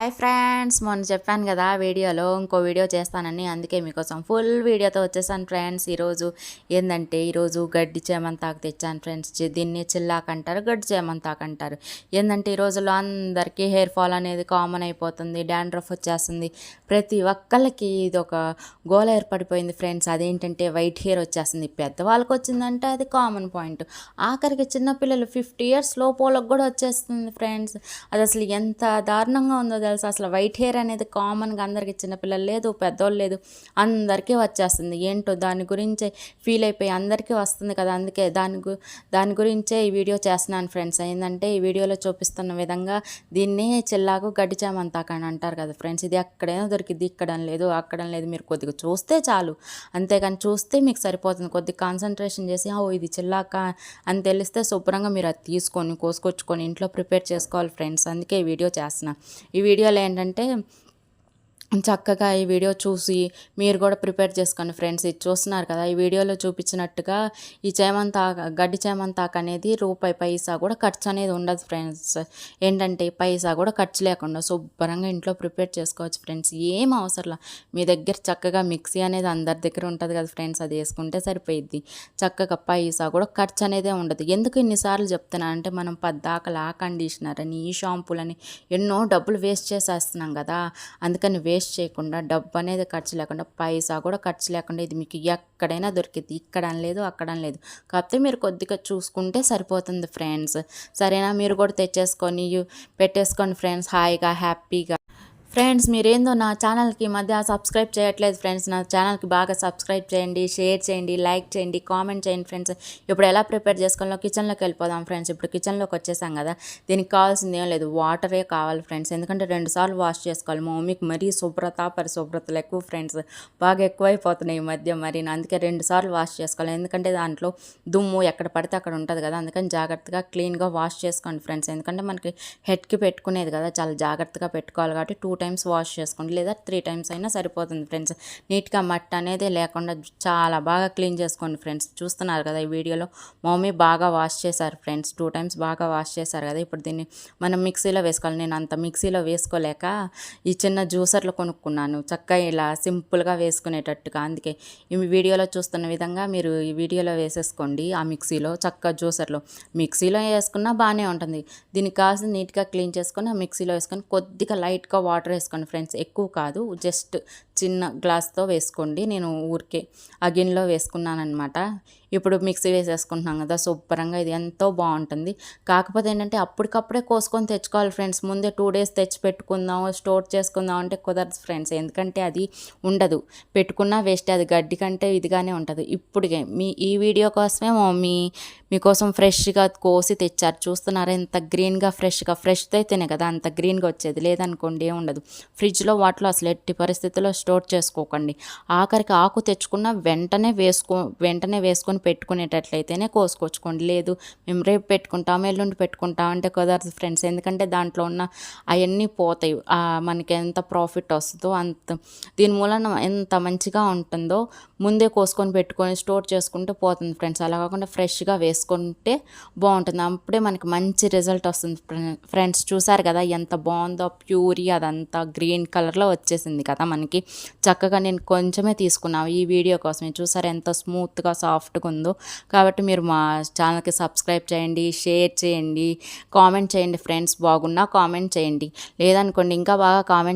Hi friends మొన్న చెప్పాను కదా వీడియోలో ఇంకో వీడియో చేస్తానని అందుకే మీకోసం ఫుల్ వీడియోతో వచ్చేసాను ఫ్రెండ్స్. ఈరోజు ఏంటంటే ఈరోజు గడ్డి చేమంతాకు తెచ్చాను ఫ్రెండ్స్. దీన్ని చిల్లాకు అంటారు గడ్డి చేమంతాకు అంటారు. ఏంటంటే ఈ రోజుల్లో అందరికీ హెయిర్ ఫాల్ అనేది కామన్ అయిపోతుంది డాండ్రఫ్ వచ్చేస్తుంది. ప్రతి ఒక్కళ్ళకి ఇది ఒక గోల ఏర్పడిపోయింది ఫ్రెండ్స్. అదేంటంటే వైట్ హెయిర్ వచ్చేస్తుంది. పెద్దవాళ్ళకి వచ్చిందంటే అది కామన్ పాయింట్. ఆఖరికి చిన్నపిల్లలు ఫిఫ్టీ ఇయర్స్ లోపోలకు కూడా వచ్చేస్తుంది ఫ్రెండ్స్. అది అసలు ఎంత దారుణంగా ఉందో తెలుసు. అసలు వైట్ హెయిర్ అనేది కామన్గా అందరికీ చిన్నపిల్లలు లేదు పెద్దోళ్ళు లేదు అందరికీ వచ్చేస్తుంది. ఏంటో దాని గురించే ఫీల్ అయిపోయి అందరికీ వస్తుంది కదా. అందుకే దాని గు దాని గురించే ఈ వీడియో చేస్తున్నాను ఫ్రెండ్స్. ఏంటంటే ఈ వీడియోలో చూపిస్తున్న విధంగా దీన్ని చిల్లాకు గడ్డిచామంతాక అని అంటారు కదా ఫ్రెండ్స్. ఇది ఎక్కడైనా దొరికింది ఇక్కడ లేదు అక్కడ లేదు. మీరు కొద్దిగా చూస్తే చాలు. అంతేకాని చూస్తే మీకు సరిపోతుంది. కొద్దిగా కాన్సన్ట్రేషన్ చేసి ఓ ఇది చిల్లాక అని తెలిస్తే శుభ్రంగా మీరు అది తీసుకొని కోసుకొచ్చుకొని ఇంట్లో ప్రిపేర్ చేసుకోవాలి ఫ్రెండ్స్. అందుకే ఈ వీడియో చేస్తున్నా. ఈ వీడియోలో ఏంటంటే చక్కగా ఈ వీడియో చూసి మీరు కూడా ప్రిపేర్ చేసుకోండి ఫ్రెండ్స్. ఇది చూస్తున్నారు కదా ఈ వీడియోలో చూపించినట్టుగా ఈ చేమంతాక గడ్డి చేమంతాక అనేది రూపాయి పైసా కూడా ఖర్చు అనేది ఉండదు ఫ్రెండ్స్. ఏంటంటే పైసా కూడా ఖర్చు లేకుండా శుభ్రంగా ఇంట్లో ప్రిపేర్ చేసుకోవచ్చు ఫ్రెండ్స్. ఏం అవసరం మీ దగ్గర చక్కగా మిక్సీ అనేది అందరి దగ్గర ఉంటుంది కదా ఫ్రెండ్స్ అది వేసుకుంటే సరిపోయిద్ది. చక్కగా పైసా కూడా ఖర్చు అనేదే ఉండదు. ఎందుకు ఇన్నిసార్లు చెప్తున్నా అంటే మనం పద్దాకలు ఆ కండిషనర్ అని ఈ షాంపూలని ఎన్నో డబ్బులు వేస్ట్ చేసేస్తున్నాం కదా. అందుకని వేస్ట్ చేయకుండా డబ్బు అనేది ఖర్చు లేకుండా పైసా కూడా ఖర్చు లేకుండా ఇది మీకు ఎక్కడైనా దొరికింది ఇక్కడ అని లేదు అక్కడ లేదు. కాకపోతే మీరు కొద్దిగా చూసుకుంటే సరిపోతుంది ఫ్రెండ్స్. సరేనా? మీరు కూడా తెచ్చేసుకొని పెట్టేసుకోండి ఫ్రెండ్స్. హాయిగా హ్యాపీగా. ఫ్రెండ్స్ మీరేందో నా ఛానల్కి మధ్య సబ్స్క్రైబ్ చేయట్లేదు ఫ్రెండ్స్. నా ఛానల్కి బాగా సబ్స్క్రైబ్ చేయండి షేర్ చేయండి లైక్ చేయండి కామెంట్ చేయండి ఫ్రెండ్స్. ఇప్పుడు ఎలా ప్రిపేర్ చేసుకోవాలో కిచెన్లోకి వెళ్ళిపోదాం ఫ్రెండ్స్. ఇప్పుడు కిచెన్లోకి వచ్చేసాం కదా దీనికి కావాల్సింది ఏం లేదు వాటరే కావాలి ఫ్రెండ్స్. ఎందుకంటే రెండు సార్లు వాష్ చేసుకోవాలి. మా మమ్మీకి మరీ శుభ్రత పరిశుభ్రతలు ఎక్కువ ఫ్రెండ్స్. బాగా ఎక్కువైపోతున్నాయి ఈ మధ్య మరి. అందుకే రెండు సార్లు వాష్ చేసుకోవాలి. ఎందుకంటే దాంట్లో దుమ్ము ఎక్కడ పడితే అక్కడ ఉంటుంది కదా అందుకని జాగ్రత్తగా క్లీన్గా వాష్ చేసుకోండి ఫ్రెండ్స్. ఎందుకంటే మనకి హెడ్కి పెట్టుకునేది కదా చాలా జాగ్రత్తగా పెట్టుకోవాలి కాబట్టి టూ టైమ్స్ టైమ్స్ వాష్ చేసుకోండి. లేదా త్రీ టైమ్స్ అయినా సరిపోతుంది ఫ్రెండ్స్. నీట్గా మట్టి అనేది లేకుండా చాలా బాగా క్లీన్ చేసుకోండి ఫ్రెండ్స్. చూస్తున్నారు కదా ఈ వీడియోలో మమ్మీ బాగా వాష్ చేశారు ఫ్రెండ్స్. టూ టైమ్స్ బాగా వాష్ చేశారు కదా. ఇప్పుడు దీన్ని మనం మిక్సీలో వేసుకోవాలి. నేను అంత మిక్సీలో వేసుకోలేక ఈ చిన్న జ్యూసర్లు కొనుక్కున్నాను. చక్కగా ఇలా సింపుల్గా వేసుకునేటట్టుగా. అందుకే ఈ వీడియోలో చూస్తున్న విధంగా మీరు ఈ వీడియోలో వేసేసుకోండి. ఆ మిక్సీలో చక్కగా జ్యూసర్లో. మిక్సీలో వేసుకున్నా బాగానే ఉంటుంది. దీనికి కావాల్సిన నీట్గా క్లీన్ చేసుకొని ఆ మిక్సీలో వేసుకొని కొద్దిగా లైట్గా వాటర్ వేసుకోండి ఫ్రెండ్స్. ఎక్కువ కాదు జస్ట్ చిన్న గ్లాస్తో వేసుకోండి. నేను ఊరికే అగిన్లో వేసుకున్నానమాట ఇప్పుడు మిక్సీ వేసేసుకుంటున్నాం కదా శుభ్రంగా ఇది ఎంతో బాగుంటుంది. కాకపోతే ఏంటంటే అప్పటికప్పుడే కోసుకొని తెచ్చుకోవాలి ఫ్రెండ్స్. ముందే టూ డేస్ తెచ్చి పెట్టుకుందాం స్టోర్ చేసుకుందాం అంటే కుదరదు ఫ్రెండ్స్. ఎందుకంటే అది ఉండదు. పెట్టుకున్నా వేస్ట్ అది గడ్డి కంటే ఇదిగానే ఉంటుంది. ఇప్పుడుగే మీ ఈ వీడియో కోసమే మీ మీకోసం ఫ్రెష్గా కోసి తెచ్చారు. చూస్తున్నారా? ఎంత గ్రీన్గా ఫ్రెష్గా ఫ్రెష్తో అయితేనే కదా అంత గ్రీన్గా వచ్చేది. లేదనుకోండి ఏం ఉండదు ఫ్రిడ్జ్లో వాటిలో అసలు ఎట్టి పరిస్థితుల్లో స్టోర్ చేసుకోకండి. ఆఖరికి ఆకు తెచ్చుకున్న వెంటనే వేసుకో వెంటనే వేసుకొని పెట్టుకునేటట్లయితేనే కోసుకొచ్చుకోండి. లేదు మేము రేపు పెట్టుకుంటాం ఎల్లుండి పెట్టుకుంటాం అంటే కుదరదు ఫ్రెండ్స్. ఎందుకంటే దాంట్లో ఉన్న అవన్నీ పోతాయి. మనకి ఎంత ప్రాఫిట్ వస్తుందో అంత. దీని మూలన ఎంత మంచిగా ఉంటుందో ముందే కోసుకొని పెట్టుకొని స్టోర్ చేసుకుంటే పోతుంది ఫ్రెండ్స్. అలా కాకుండా ఫ్రెష్గా వేసుకుంటే బాగుంటుంది. అప్పుడే మనకి మంచి రిజల్ట్ వస్తుంది ఫ్రెండ్స్. చూసారు కదా ఎంత బాగుందో ప్యూరీ అదంతా. గ్రీన్ కలర్లో వచ్చేసింది కదా మనకి. చక్కగా నేను కొంచెమే తీసుకున్నాను. ఈ వీడియో కోసమే చూసారు ఎంత స్మూత్గా సాఫ్ట్గా ఉందో. కాబట్టి మీరు మా ఛానల్కి సబ్స్క్రైబ్ చేయండి షేర్ చేయండి కామెంట్ చేయండి ఫ్రెండ్స్. బాగున్నా కామెంట్ చేయండి. లేదనుకోండి ఇంకా బాగా కామెంట్